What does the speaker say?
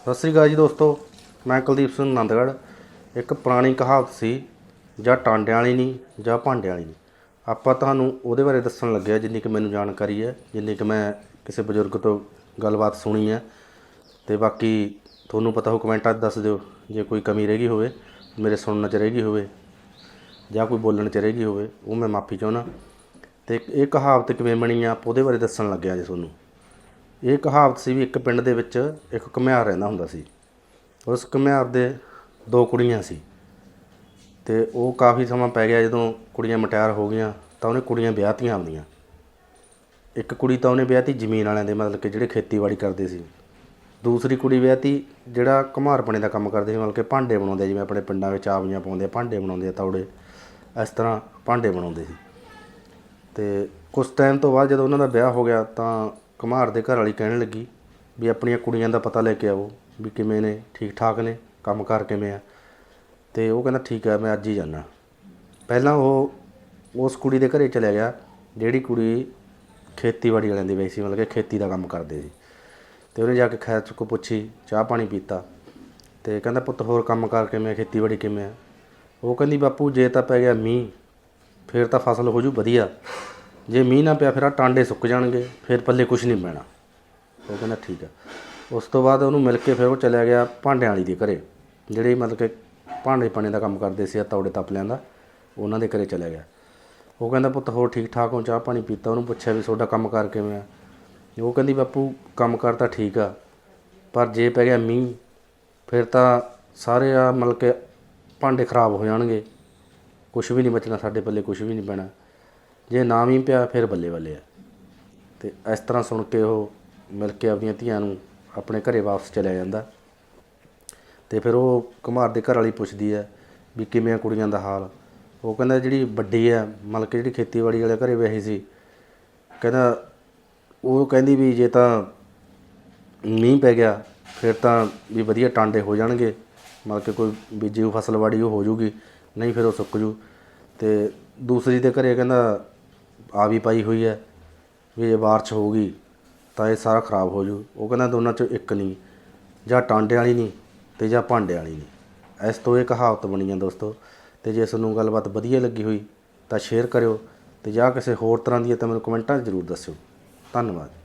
ਸਤਿ ਸ੍ਰੀ ਅਕਾਲ ਜੀ ਦੋਸਤੋ, ਮੈਂ ਕੁਲਦੀਪ ਸਿੰਘ ਨੰਦਗੜ੍ਹ। ਇੱਕ ਪੁਰਾਣੀ ਕਹਾਵਤ ਸੀ, ਜਾਂ ਟਾਂਡਿਆਂ ਵਾਲੀ ਨਹੀਂ ਜਾਂ ਭਾਂਡਿਆਂ ਵਾਲੀ ਨਹੀਂ ਆਪਾਂ ਤੁਹਾਨੂੰ ਉਹਦੇ ਬਾਰੇ ਦੱਸਣ ਲੱਗਿਆ ਜਿੰਨੀ ਕਿ ਮੈਨੂੰ ਜਾਣਕਾਰੀ ਹੈ, ਜਿੰਨੀ ਕਿ ਮੈਂ ਕਿਸੇ ਬਜ਼ੁਰਗ ਤੋਂ ਗੱਲਬਾਤ ਸੁਣੀ ਹੈ। ਤੇ ਬਾਕੀ ਤੁਹਾਨੂੰ ਪਤਾ ਹੋ ਕਮੈਂਟਾਂ 'ਚ ਦੱਸ ਦਿਓ, ਜੇ ਕੋਈ ਕਮੀ ਰਹਿ ਗਈ ਹੋਵੇ, ਮੇਰੇ ਸੁਣਨ 'ਚ ਰਹਿ ਗਈ ਹੋਵੇ, ਜਾਂ ਕੋਈ ਬੋਲਣ 'ਚ ਰਹਿ ਗਈ ਹੋਵੇ, ਉਹ ਮੈਂ ਮਾਫੀ ਚਾਹੁੰਦਾ। ਤੇ ਇਹ ਕਹਾਵਤ ਕਿਵੇਂ ਬਣੀ ਆ ਉਹਦੇ ਬਾਰੇ ਦੱਸਣ ਲੱਗਿਆ ਜੀ ਤੁਹਾਨੂੰ। ਇਹ ਕਹਾਵਤ ਸੀ ਵੀ ਇੱਕ ਪਿੰਡ ਦੇ ਵਿੱਚ ਇੱਕ ਘੁਮਿਆਰ ਰਹਿੰਦਾ ਹੁੰਦਾ ਸੀ। ਉਸ ਘੁਮਿਆਰ ਦੇ ਦੋ ਕੁੜੀਆਂ ਸੀ ਤੇ ਉਹ ਕਾਫੀ ਸਮਾਂ ਪੈ ਗਿਆ ਜਦੋਂ ਕੁੜੀਆਂ ਮਟਿਆਰ ਹੋ ਗਈਆਂ ਤਾਂ ਉਹਨੇ ਕੁੜੀਆਂ ਵਿਆਹਤੀਆਂ ਆਪਦੀਆਂ ਇੱਕ ਕੁੜੀ ਤਾਂ ਉਹਨੇ ਵਿਆਹਤੀ ਜ਼ਮੀਨ ਵਾਲਿਆਂ ਦੇ, ਮਤਲਬ ਕਿ ਜਿਹੜੇ ਖੇਤੀਬਾੜੀ ਕਰਦੇ ਸੀ। ਦੂਸਰੀ ਕੁੜੀ ਵਿਆਹਤੀ ਜਿਹੜਾ ਘੁਮਾਰਪਣੇ ਦਾ ਕੰਮ ਕਰਦੇ ਸੀ, ਮਤਲਬ ਕਿ ਭਾਂਡੇ ਬਣਾਉਂਦੇ ਜਿਵੇਂ ਆਪਣੇ ਪਿੰਡਾਂ ਵਿੱਚ ਆਵੀਆਂ ਪਾਉਂਦੇ ਭਾਂਡੇ ਬਣਾਉਂਦੇ ਆ, ਤੌੜੇ। ਇਸ ਤਰ੍ਹਾਂ ਭਾਂਡੇ ਬਣਾਉਂਦੇ ਸੀ। ਤੇ ਕੁਝ ਟਾਈਮ ਤੋਂ ਬਾਅਦ ਜਦੋਂ ਉਹਨਾਂ ਦਾ ਵਿਆਹ ਹੋ ਗਿਆ ਤਾਂ ਕੁਮਾਰ ਦੇ ਘਰ ਵਾਲੀ ਕਹਿਣ ਲੱਗੀ ਵੀ ਆਪਣੀਆਂ ਕੁੜੀਆਂ ਦਾ ਪਤਾ ਲੈ ਕੇ ਆਵੋ ਵੀ ਕਿਵੇਂ ਨੇ ਠੀਕ ਠਾਕ ਨੇ ਕੰਮ ਕਾਰ ਕਿਵੇਂ ਆ। ਤੇ ਉਹ ਕਹਿੰਦਾ ਠੀਕ ਹੈ ਮੈਂ ਅੱਜ ਹੀ ਜਾਣਾ ਪਹਿਲਾਂ ਉਹ ਉਸ ਕੁੜੀ ਦੇ ਘਰੇ ਚਲਿਆ ਗਿਆ ਜਿਹੜੀ ਕੁੜੀ ਖੇਤੀਬਾੜੀ ਵਾਲਿਆਂ ਦੀ ਵੈਸੀ ਮਤਲਬ ਕਿ ਖੇਤੀ ਦਾ ਕੰਮ ਕਰਦੇ ਸੀ। ਤੇ ਉਹਨੇ ਜਾ ਕੇ ਖੈਰ ਚੁੱਕੋ ਪੁੱਛੀ ਚਾਹ ਪਾਣੀ ਪੀਤਾ। ਤੇ ਕਹਿੰਦਾ ਪੁੱਤ ਹੋਰ ਕੰਮ ਕਾਰ ਕਿਵੇਂ ਆ, ਖੇਤੀਬਾੜੀ ਕਿਵੇਂ ਆ? ਉਹ ਕਹਿੰਦੀ ਬਾਪੂ ਜੇ ਤਾਂ ਪੈ ਗਿਆ ਮੀਂਹ ਫਿਰ ਤਾਂ ਫਸਲ ਹੋ ਜੂ ਵਧੀਆ। ਜੇ ਮੀਂਹ ਨਾ ਪਿਆ ਫਿਰ ਆ ਟਾਂਡੇ ਸੁੱਕ ਜਾਣਗੇ, ਫਿਰ ਪੱਲੇ ਕੁਝ ਨਹੀਂ ਪੈਣਾ। ਉਹ ਕਹਿੰਦਾ ਠੀਕ ਆ। ਉਸ ਤੋਂ ਬਾਅਦ ਉਹਨੂੰ ਮਿਲ ਕੇ ਫਿਰ ਉਹ ਚਲਿਆ ਗਿਆ ਭਾਂਡਿਆਂ ਵਾਲੀ ਦੇ ਘਰੇ। ਜਿਹੜੇ ਮਤਲਬ ਕਿ ਭਾਂਡੇ ਪਾਣੇ ਦਾ ਕੰਮ ਕਰਦੇ ਸੀ ਆ ਤੌੜੇ ਤਪਲਿਆਂ ਦਾ, ਉਹਨਾਂ ਦੇ ਘਰੇ ਚਲਿਆ ਗਿਆ। ਉਹ ਕਹਿੰਦਾ, ਪੁੱਤ ਹੋਰ ਠੀਕ ਠਾਕ ਹੋ, ਚਾਹ ਪਾਣੀ ਪੀਤਾ। ਉਹਨੂੰ ਪੁੱਛਿਆ ਵੀ ਤੁਹਾਡਾ ਕੰਮ ਕਰ ਕਿਵੇਂ ਆ? ਉਹ ਕਹਿੰਦੀ, ਬਾਪੂ, ਕੰਮ ਕਰ ਤਾਂ ਠੀਕ ਆ, ਪਰ ਜੇ ਪੈ ਗਿਆ ਮੀਂਹ, ਫਿਰ ਤਾਂ ਸਾਰੇ ਆ ਮਤਲਬ ਕਿ ਭਾਂਡੇ ਖਰਾਬ ਹੋ ਜਾਣਗੇ। ਕੁਝ ਵੀ ਨਹੀਂ ਬਚਣਾ, ਸਾਡੇ ਪੱਲੇ ਕੁਝ ਵੀ ਨਹੀਂ ਪੈਣਾ। ਜੇ ਨਾ ਵੀ ਪਿਆ ਫਿਰ ਬੱਲੇ ਬੱਲੇ ਆ। ਤੇ ਇਸ ਤਰ੍ਹਾਂ ਸੁਣ ਕੇ ਉਹ ਮਿਲ ਕੇ ਆਪਣੀਆਂ ਧੀਆਂ ਨੂੰ ਆਪਣੇ ਘਰੇ ਵਾਪਸ ਚਲਿਆ ਜਾਂਦਾ। ਤੇ ਫਿਰ ਉਹ ਕੁਮਾਰ ਦੇ ਘਰ ਵਾਲੀ ਪੁੱਛਦੀ ਹੈ ਵੀ ਕਿਵੇਂ ਆ ਕੁੜੀਆਂ ਦਾ ਹਾਲ? ਉਹ ਕਹਿੰਦਾ ਜਿਹੜੀ ਵੱਡੀ ਆ ਮਤਲਬ ਕਿ ਜਿਹੜੀ ਖੇਤੀਬਾੜੀ ਵਾਲੇ ਘਰੇ ਵਿਆਹੀ ਸੀ। ਕਹਿੰਦਾ ਉਹ ਕਹਿੰਦੀ ਵੀ ਜੇ ਤਾਂ ਮੀਂਹ ਪੈ ਗਿਆ, ਫਿਰ ਤਾਂ ਵੀ ਵਧੀਆ ਟਾਂਡੇ ਹੋ ਜਾਣਗੇ। ਮਤਲਬ ਕਿ ਕੋਈ ਬੀਜੀ ਹੋਈ ਫਸਲ ਵਾੜੀ ਉਹ ਹੋ ਜੂਗੀ, ਨਹੀਂ ਫਿਰ ਉਹ ਸੁੱਕ ਜੂ। ਤੇ ਦੂਸਰੀ ਦੇ ਘਰੇ ਕਹਿੰਦਾ ਆ ਵੀ ਪਾਈ ਹੋਈ ਹੈ ਵੀ ਜੇ ਬਾਰਿਸ਼ ਹੋਊਗੀ ਤਾਂ ਇਹ ਸਾਰਾ ਖਰਾਬ ਹੋ ਜੂ। ਉਹ ਕਹਿੰਦਾ ਦੋਨਾਂ ਚੋਂ ਇੱਕ ਨਹੀਂ, ਜਾਂ ਟਾਂਡੇ ਵਾਲੀ ਨਹੀਂ ਤੇ ਜਾਂ ਭਾਂਡੇ ਵਾਲੀ ਨਹੀਂ। ਇਸ ਤੋਂ ਇਹ ਕਹਾਵਤ ਬਣੀ ਹੈ ਦੋਸਤੋ, ਤੇ ਜੇ ਤੁਹਾਨੂੰ ਗੱਲਬਾਤ ਵਧੀਆ ਲੱਗੀ ਹੋਈ ਤਾਂ ਸ਼ੇਅਰ ਕਰਿਓ ਤੇ ਜਾਂ ਕਿਸੇ ਹੋਰ ਤਰ੍ਹਾਂ ਦੀ ਹੈ ਤਾਂ ਮੈਨੂੰ ਕਮੈਂਟਾਂ 'ਚ ਜ਼ਰੂਰ ਦੱਸਿਓ। ਧੰਨਵਾਦ।